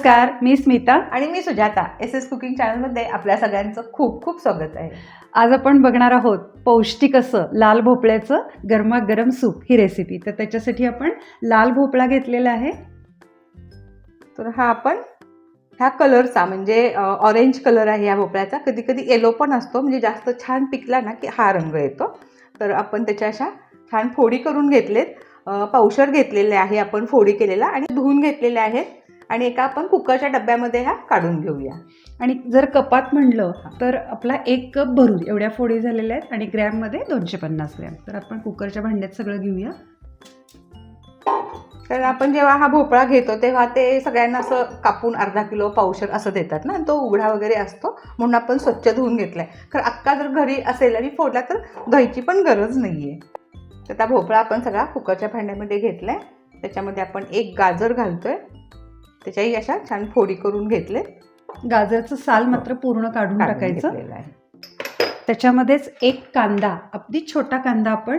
नमस्कार मी स्मिता. आणि मी सुजाता एस एस कुकिंग चॅनलमध्ये आपल्या सगळ्यांचं खूप खूप स्वागत आहे. आज आपण बघणार आहोत पौष्टिक असं लाल भोपळ्याचं गरमागरम सूप ही रेसिपी तर त्याच्यासाठी आपण लाल भोपळा घेतलेला आहे. तर हा आपण ह्या कलरचा म्हणजे ऑरेंज कलर आहे या भोपळ्याचा. कधी कधी येलो पण असतो म्हणजे जास्त छान पिकला ना की हा रंग येतो. तर आपण त्याच्या अशा छान फोडी करून घेतलेत. पावशर घेतलेले आहे आपण फोडी केलेला आणि धुवून घेतलेले आहेत. आणि एका आपण कुकरच्या डब्यामध्ये ह्या काढून घेऊया. आणि जर कपात म्हणलं तर आपला एक कप भरून एवढ्या फोडी झालेल्या आहेत आणि ग्रॅममध्ये दोनशे पन्नास ग्रॅम. तर आपण कुकरच्या भांड्यात सगळं घेऊया. तर आपण जेव्हा हा भोपळा घेतो तेव्हा ते सगळ्यांना असं कापून अर्धा किलो पावशर असं देतात ना तो उघडा वगैरे असतो म्हणून आपण स्वच्छ धुवून घेतलाय. खरं अक्का जर घरी असेल आणि फोडला तर धुवायची पण गरज नाही आहे तर त्या भोपळा आपण सगळा कुकरच्या भांड्यामध्ये घेतलाय. त्याच्यामध्ये आपण एक गाजर घालतोय. त्याच्याही अशा छान फोडी करून घेतले. गाजरचं साल मात्र पूर्ण काढून टाकायचं. त्याच्यामध्येच एक कांदा अगदी छोटा कांदा आपण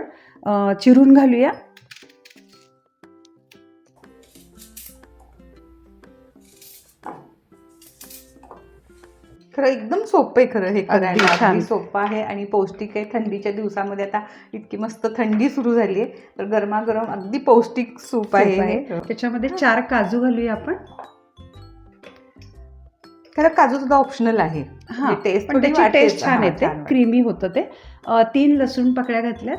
चिरून घालूया. खरं एकदम सोपं आहे खरं हे करायला. अगदी सोपं आहे आणि पौष्टिक आहे. थंडीच्या दिवसामध्ये आता इतकी मस्त थंडी सुरू झाली आहे. तर गरमागरम अगदी पौष्टिक सूप आहे हे. त्याच्यामध्ये चार काजू घालूया आपण. खरं काजू सुद्धा ऑप्शनल आहे. हा म्हणजे त्याची. टेस्ट छान येते. क्रीमी होतं ते. तीन लसूण पकड्या घातल्यात.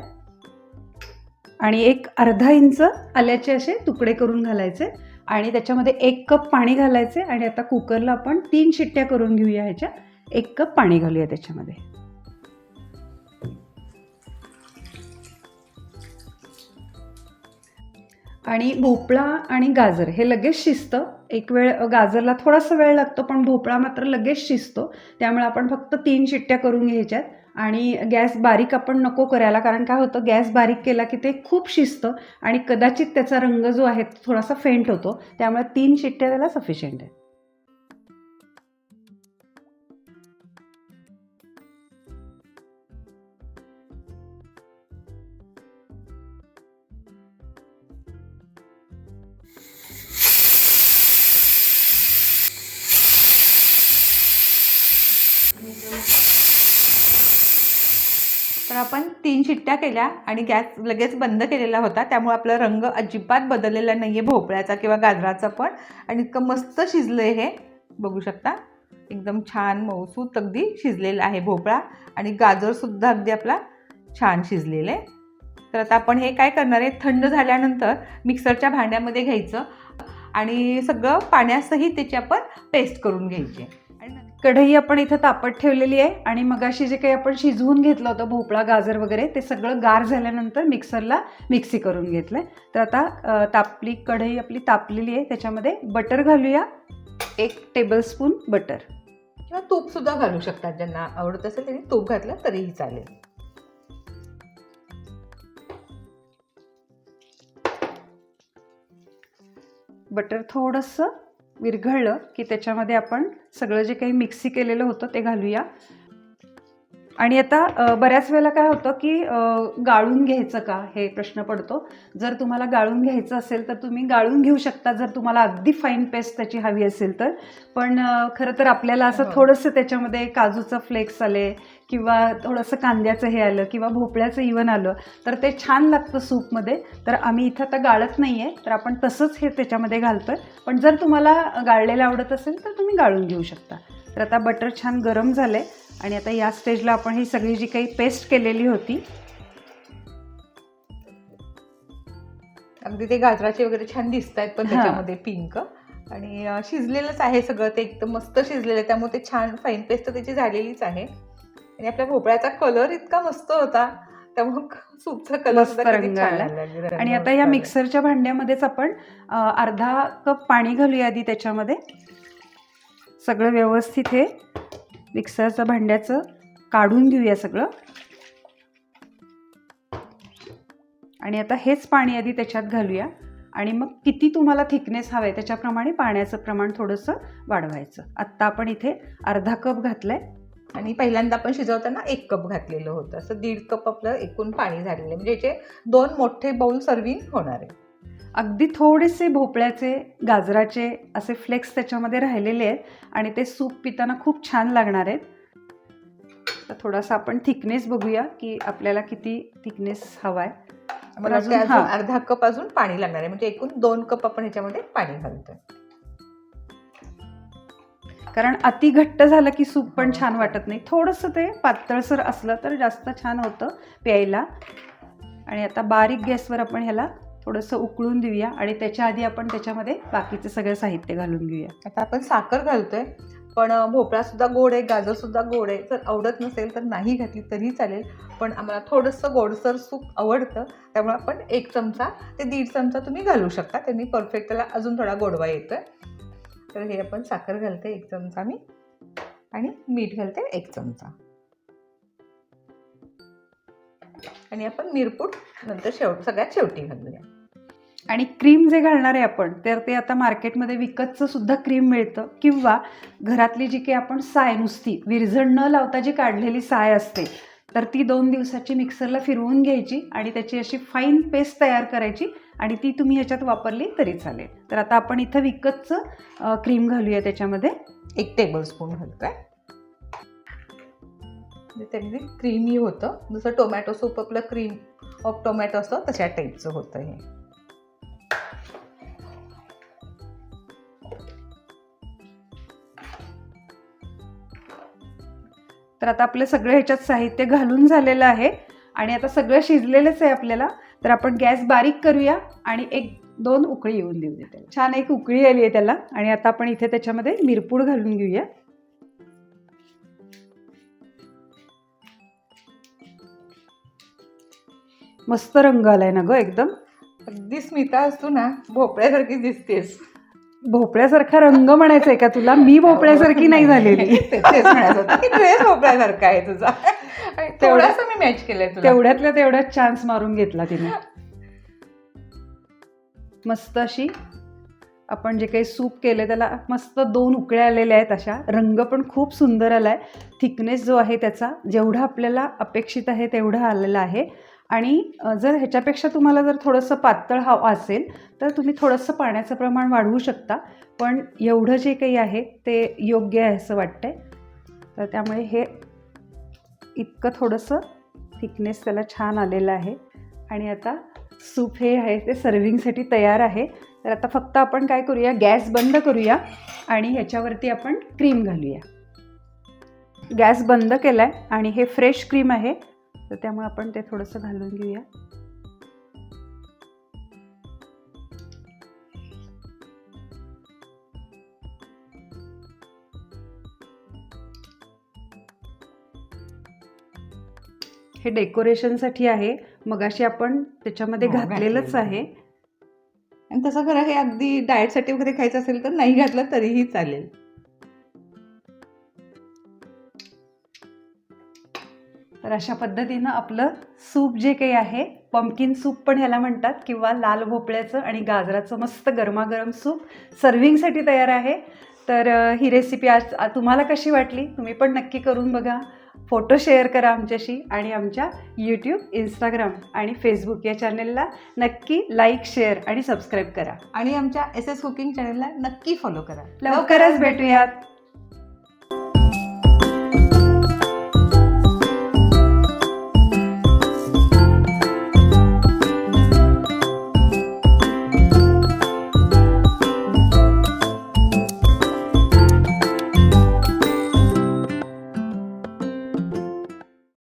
आणि एक अर्धा इंच आल्याचे असे तुकडे करून घालायचे. आणि त्याच्यामध्ये एक कप पाणी घालायचे आणि आता कुकरला आपण तीन शिट्ट्या करून घेऊया ह्याच्या. एक कप पाणी घालूया त्याच्यामध्ये. आणि भोपळा आणि गाजर हे लगेच शिजतं. एक वेळ गाजरला थोडासा वेळ लागतो पण भोपळा मात्र लगेच शिजतो. त्यामुळे आपण फक्त तीन शिट्ट्या करून घ्यायच्यात. आणि गॅस बारीक आपण नको करायला कारण काय होतं गॅस बारीक केला की ते खूप शिजतं आणि कदाचित त्याचा रंग जो आहे तो थोडासा फेंट होतो. त्यामुळे तीन शिट्ट्या त्याला सफिशियंट आहे आपण तीन शिट्ट्या केल्या आणि गॅस लगेच बंद केलेला होता. त्यामुळे आपला रंग अजिबात बदललेला नाही आहे भोपळ्याचा किंवा गाजराचा पण. आणि इतकं मस्त शिजलं आहे हे. बघू शकता. एकदम छान मऊसूत अगदी शिजलेला आहे भोपळा. आणि गाजरसुद्धा अगदी आपला छान शिजलेलं. आहे तर आता आपण हे काय करणार आहे? थंड झाल्यानंतर मिक्सरच्या भांड्यामध्ये घ्यायचं. आणि सगळं पाण्यासहित त्याची आपण पेस्ट करून घ्यायची. कढई आपण इथं तापत ठेवलेली आहे आणि मगाशी जे काही आपण शिजवून घेतलं होतं भोपळा गाजर वगैरे ते सगळं गार झाल्यानंतर मिक्सरला मिक्सी करून घेतलं आहे तर आता तापली कढई आपली तापलेली आहे त्याच्यामध्ये बटर घालूया. एक टेबलस्पून बटर किंवा तूप सुद्धा घालू शकतात ज्यांना आवडत असेल त्यांनी तूप घातलं तरीही चालेल. बटर थोडंसं विरघळलं की त्याच्यामध्ये आपण सगळं जे काही मिक्सी केलेलं होतं ते घालूया. आणि आता बऱ्याच वेळेला काय होतं की गाळून घ्यायचं का? हे प्रश्न पडतो. जर तुम्हाला गाळून घ्यायचं असेल तर तुम्ही गाळून घेऊ शकता जर तुम्हाला अगदी फाईन पेस्ट त्याची हवी असेल तर. पण खरं तर आपल्याला असं हो. थोडंसं त्याच्यामध्ये काजूचं फ्लेक्स आले किंवा थोडंसं कांद्याचं हे आलं किंवा भोपळ्याचं इवन आलं तर ते छान लागतं सूपमध्ये. तर आम्ही इथं आता गाळत नाही आहे तर आपण तसंच हे त्याच्यामध्ये घालतोय. पण जर तुम्हाला गाळलेलं आवडत असेल तर तुम्ही गाळून घेऊ शकता. तर आता बटर छान गरम झालं आहे आणि आता या स्टेजला आपण ही सगळी जी काही पेस्ट केलेली होती अगदी ते गाजराचे वगैरे छान दिसत आहेत पण. त्याच्यामध्ये पिंक. आणि शिजलेलंच आहे सगळं ते एकदम मस्त शिजलेलं आहे. त्यामुळे ते छान फाईन पेस्ट त्याची झालेलीच आहे. आणि आपल्या भोपळ्याचा कलर इतका मस्त होता. त्यामुळे सूपचा कलर आणि आता या. मिक्सरच्या भांड्यामध्येच आपण अर्धा कप पाणी घालूया आधी त्याच्यामध्ये. सगळं व्यवस्थित हे. मिक्सरचं भांड्याचं काढून घेऊया सगळं. आणि आता हेच पाणी आधी त्याच्यात घालूया. आणि मग किती तुम्हाला थिकनेस हवं आहे त्याच्याप्रमाणे पाण्याचं प्रमाण थोडंसं वाढवायचं. आत्ता आपण इथे अर्धा कप घातलं आहे आणि पहिल्यांदा आपण शिजवताना एक कप घातलेलं होतं. असं दीड कप आपलं एकूण पाणी झालेलं आहे. म्हणजे याचे दोन मोठे बाउल सर्विंग होणार आहे. अगदी थोडेसे भोपळ्याचे गाजराचे असे फ्लेक्स त्याच्यामध्ये राहिलेले आहेत आणि ते सूप पिताना खूप छान लागणार आहेत. तर थोडासा आपण थिकनेस बघूया की आपल्याला किती थिकनेस हवा आहे मला. अर्धा कप अजून पाणी लागणार आहे. म्हणजे एकूण दोन कप आपण ह्याच्यामध्ये पाणी घालतोय. कारण अति घट्ट झालं की सूप पण. छान वाटत नाही. थोडंसं ते पातळसर असलं तर जास्त छान होतं प्यायला. आणि आता बारीक गॅसवर आपण ह्याला थोडंसं उकळून देऊया आणि त्याच्या आधी आपण त्याच्यामध्ये बाकीचे सगळं साहित्य घालून घेऊया. आता आपण साखर घालतोय पण भोपळासुद्धा गोड आहे गाजरसुद्धा गोड आहे. जर आवडत नसेल तर नाही घातली तरी चालेल पण आम्हाला थोडंसं गोडसर सूप आवडतं त्यामुळे आपण एक चमचा ते दीड चमचा तुम्ही घालू शकता. त्यांनी परफेक्ट त्याला अजून थोडा गोडवा येतोय. तर हे आपण साखर घालते एक चमचा मी आणि मीठ घालते एक चमचा. आणि आपण मिरपूट नंतर शेवट सगळ्यात शेवटी घालूया. आणि क्रीम जे घालणार आहे आपण तर ते आता मार्केटमध्ये विकतचं सुद्धा क्रीम मिळतं. किंवा घरातली जी काही आपण साय नुसती विरझण न लावता जी काढलेली साय असते तर ती दोन दिवसाची मिक्सरला फिरवून घ्यायची आणि त्याची अशी फाईन पेस्ट तयार करायची आणि ती तुम्ही ह्याच्यात वापरली तरी चालेल. तर आता आपण इथं विकतचं क्रीम घालूया त्याच्यामध्ये. एक टेबल स्पून घालतोय म्हणजे त्यांनी क्रीमी होतं जसं टोमॅटो सूप आपलं क्रीम ऑफ टोमॅटो असतं तशा टाईपचं होतं हे. तर आता आपलं सगळं ह्याच्यात साहित्य घालून झालेलं आहे आणि आता सगळं शिजलेलंच आहे आपल्याला. तर आपण गॅस बारीक करूया आणि एक दोन उकळी येऊन देऊया छान एक उकळी आली आहे त्याला. आणि आता आपण इथे त्याच्यामध्ये मिरपूड घालून घेऊया. मस्त रंग आलाय ना ग एकदम. अगदी स्मिता असतो ना भोपळ्यासारखी दिसतेस. भोपळ्यासारखा रंग म्हणायचा आहे का तुला? मी भोपळ्यासारखी नाही झालेली. ते- तेच म्हणायचं होतं की ड्रेस भोपळ्यासारखा आहे तुझा. आणि तेवढासा मी मॅच केलंय तुला. तेवढ्यातल्या तेवढ्यात चान्स मारून घेतला तिने. मस्त अशी आपण जे काही सूप केलं त्याला मस्त दोन उकळ्या आलेल्या आहेत अशा. रंग पण खूप सुंदर आला आहे थिकनेस जो आहे त्याचा जेवढा आपल्याला अपेक्षित आहे तेवढा आलेला आहे. आणि जर ह्याच्यापेक्षा तुम्हाला जर थोडंसं पातळ हवं असेल तर तुम्ही थोडंसं पाण्याचं प्रमाण वाढवू शकता. पण एवढं जे काही आहे ते योग्य आहे असं वाटतंय. तर त्यामुळे हे इतकं थोडंसं थिकनेस त्याला छान आलेलं आहे. आणि आता सूप हे आहे ते सर्विंगसाठी तयार आहे. तर आता फक्त आपण काय करूया गॅस बंद करूया आणि ह्याच्यावरती आपण क्रीम घालूया. गॅस बंद केला आहे आणि हे फ्रेश क्रीम आहे. तर त्यामुळे आपण ते थोडंसं घालून घेऊया. हे डेकोरेशनसाठी आहे. मगाशी आपण त्याच्यामध्ये हो, घातलेलंच घातलेलं आहे. आणि तसं खरं हे अगदी डाएटसाठी वगैरे खायचं असेल तर नाही घातलं तरीही चालेल. तर अशा पद्धतीनं आपलं सूप जे काही आहे पंपकिन सूप पण ह्याला म्हणतात किंवा लाल भोपळ्याचं आणि गाजराचं मस्त गरमागरम सूप सर्विंगसाठी तयार आहे. तर ही रेसिपी आज तुम्हाला कशी वाटली? तुम्ही पण नक्की करून बघा. फोटो शेअर करा आमच्याशी आणि आमच्या यूट्यूब इंस्टाग्राम आणि फेसबुक या चॅनेलला नक्की लाईक शेअर आणि सबस्क्राईब करा. आणि आमच्या एस एस कुकिंग चॅनलला नक्की फॉलो करा. लवकरच भेटूयात.